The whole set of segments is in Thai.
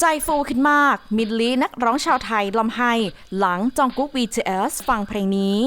ใจฟูขึ้นมาก มิดลีนักร้องชาวไทยลำไห้ หลังจองกุ๊ก BTS ฟังเพลงนี้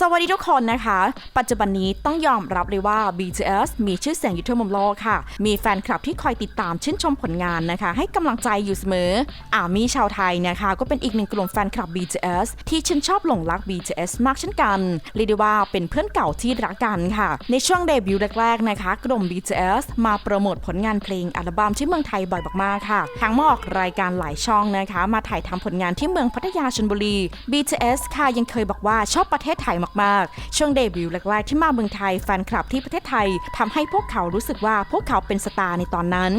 สวัสดีทุกคนนะคะ ปัจจุบันนี้ต้องยอมรับเลยว่า BTS มีชื่อเสียงอยู่ทั่วมุมโลกค่ะ มีแฟนคลับที่คอยติดตามชื่นชมผลงานนะคะ ให้กำลังใจอยู่เสมอ อามีชาวไทยนะคะ ก็เป็นอีกหนึ่งกลุ่มแฟนคลับ BTS ที่ชื่นชอบหลงรัก BTS มากเช่นกันเรียกได้ว่าเป็นเพื่อนเก่าที่รักกันค่ะ ในช่วงเดบิวต์แรกๆนะคะ กลุ่ม BTS มาโปรโมทผลงานเพลงอัลบั้มที่เมืองไทยบ่อยมากๆค่ะทั้งมาออกรายการหลายช่องนะคะ มาถ่ายทำผลงานที่เมืองพัทยาชลบุรี BTS ค่ะยังเคยบอกว่าชอบประเทศไทยมากๆ ช่วงเดบิวต์แรกๆที่มาเมืองไทยแฟนคลับที่ประเทศไทยทำให้พวกเขารู้สึกว่าพวกเขาเป็นสตาร์ในตอนนั้น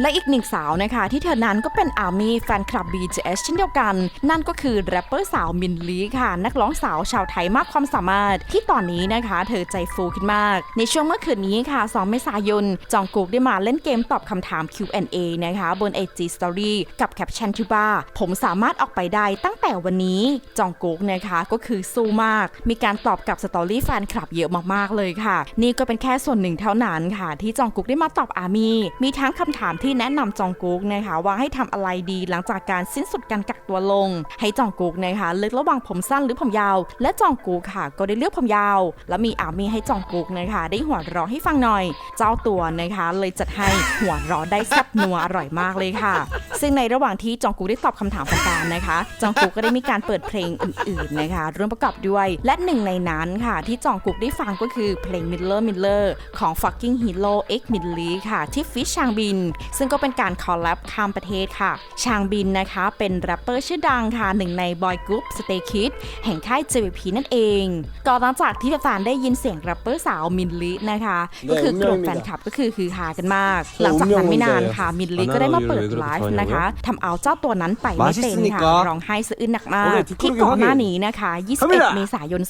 และอีกหนึ่งสาวนะคะที่เธอนั้นก็เป็นอาร์มี่แฟนคลับ BTS เช่นเดียวกัน นั่นก็คือแรปเปอร์สาวมินลีค่ะ นักร้องสาวชาวไทยมากความสามารถ ที่ตอนนี้นะคะ เธอใจฟูขึ้นมาก ในช่วงเมื่อคืนนี้ค่ะ 2 เมษายน จองกุกได้มาเล่นเกมตอบคำถาม Q&A นะคะ บน IG Story กับแคปชั่นที่ว่าผมสามารถออกไปได้ตั้งแต่วันนี้จองกุกนะคะก็คือสู้มากมีการตอบกับสตอรี่แฟนคลับเยอะมากๆเลยค่ะ นี่ก็เป็นแค่ส่วนหนึ่งเท่านั้นค่ะ ที่จองกุกได้มาตอบอามีมีทั้งคำถามที่แนะนำจองกุกนะคะว่าให้ทำอะไรดีหลังจากการสิ้นสุดการกักตัวลง ให้จองกุกนะคะเลือกระหว่างผมสั้นหรือผมยาว และจองกุกค่ะ ก็ได้เลือกผมยาว แล้วมีอามีให้จองกุกนะคะได้หัวเราะให้ฟังหน่อย เจ้าตัวนะคะเลยจัดให้หัวเราะได้แซ่บนัวอร่อยมากเลยค่ะ ซึ่งในระหว่างที่จองกุกได้ตอบคำถามแฟนๆนะคะ จองกุกก็ได้มีการเปิดเพลงอื่นๆนะคะร่วมประกอบด้วย และหนึ่งในนั้นค่ะ ที่จองกุกได้ฟังก็คือเพลง Miller Miller ของ Fucking Hero X m i d l e ค่ะ ที่ฟิชชางบิน ซึ่งก็เป็นการคอลแลบข้ามประเทศค่ะ ชางบินนะคะเป็นแรปเปอร์ชื่อดังค่ะหนึ่งในบอยกรุ๊ป Stay Kids แห่งค่าย JYP นั่นเองก็หลังจากที่แฟนๆได้ยินเสียงแรปเปอร์สาวมินลินะคะก็คือกลุ่มแฟนคลับก็คือคือฮากันมาก หลังจากนั้นไม่นานค่ะมินลิก็ได้มาเปิดไลฟ์นะคะทำเอาเจ้าตัวนั้นไปไม่เป็นค่ะร้องไห้สะอื้นหนักมากที่ก่อนหน้านี้นะคะ 21 เมษายน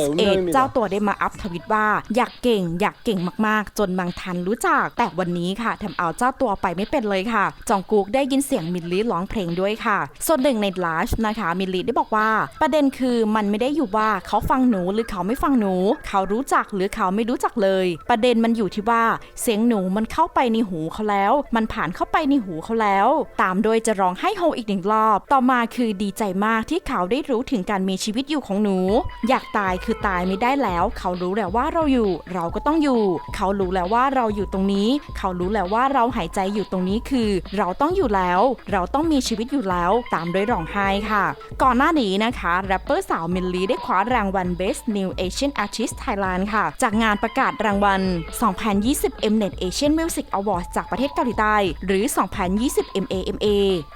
2021 เจ้าตัวได้มาอัพทวิตว่า อยากเก่ง อยากเก่งมากๆ จนบางทันรู้จัก แต่วันนี้ค่ะทำเอาเจ้าตัวไปไม่เป็นเลยค่ะ จองกุกได้ยินเสียงมิลลิร้องเพลงด้วยค่ะ ส่วนหนึ่งในไลฟ์นะคะ มิลลิได้บอกว่า ประเด็นคือมันไม่ได้อยู่ว่าเขาฟังหนูหรือเขาไม่ฟังหนู เขารู้จักหรือเขาไม่รู้จักเลย ประเด็นมันอยู่ที่ว่าเสียงหนูมันเข้าไปในหูเขาแล้ว มันผ่านเข้าไปในหูเขาแล้วตามโดยจะร้องให้โฮอีกหนึ่งรอบ ต่อมาคือดีใจมากที่เขาได้รู้ถึงการมีชีวิตอยู่ของหนู อยากตายคือตายไม่ได้แล้ว เขารู้แล้วว่าเราอยู่ เราก็ต้องอยู่ เขารู้แล้วว่าเราอยู่ตรงนี้ เขารู้แล้วว่าเราหายใจอยู่ตรงนี้คือ เราต้องอยู่แล้ว เราต้องมีชีวิตอยู่แล้ว ตามด้วยร้องไห้ค่ะ ก่อนหน้านี้นะคะแรปเปอร์สาวมิลลีได้คว้ารางวัล Best New Asian Artist Thailand ค่ะ จากงานประกาศรางวัล 2020 Mnet Asian Music Awards จากประเทศเกาหลีใต้ หรือ 2020 MA MAMA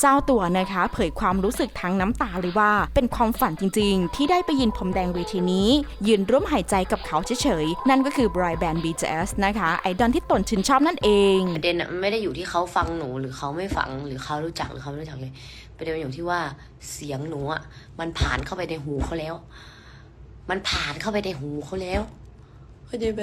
เจ้าตัวนะคะเผยความรู้สึกทั้งน้ำตาเลยว่า เป็นความฝันจริง ๆ ที่ได้ไปยืนพรมแดงเวทีนี้ ยืนร่วมหายใจกับเขาเฉยๆ นั่นก็คือบรายแบนด์ BTS นะคะไอดอลที่ตนชื่นชอบนั่นเองประเด็นอะมันไม่ได้อยู่ที่เขาฟังหนูหรือเขาไม่ฟังหรือเขารู้จักหรือเขาไม่รู้จักเลยประเด็นมันอยู่ที่ว่าเสียงหนูอะมันผ่านเข้าไปในหูเขาแล้ว มันผ่านเข้าไปในหูเขาแล้วเข้าใจไหม